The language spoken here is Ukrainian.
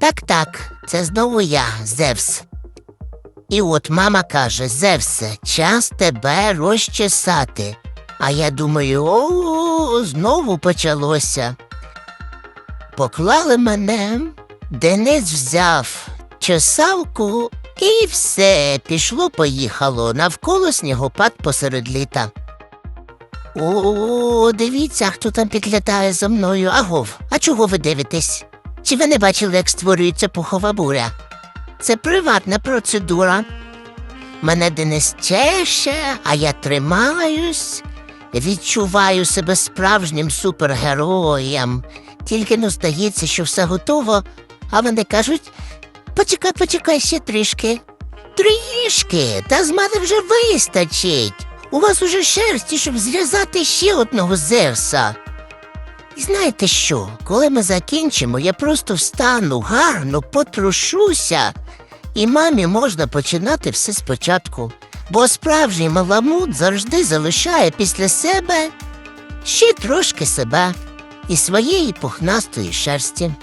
Так, так, це знову я, Зевс. І от мама каже: Зевсе, час тебе розчесати. А я думаю, о, знову почалося. Поклали мене, Денис взяв чесалку, і все, пішло, поїхало навколо снігопад посеред літа. О, дивіться, хто там підлітає за мною. Агов, а чого ви дивитесь? Чи ви не бачили, як створюється пухова буря? Це приватна процедура. Мене Денис чеше, а я тримаюсь, відчуваю себе справжнім супергероєм. Тільки ну здається, що все готово, а вони кажуть: почекай, почекай ще трішки. Трішки, та з мене вже вистачить. У вас уже шерсті, щоб зв'язати ще одного Зевса. І знаєте що? Коли ми закінчимо, я просто встану гарно, потрушуся, і мамі можна починати все спочатку. Бо справжній маламут завжди залишає після себе ще трошки себе і своєї пухнастої шерсті.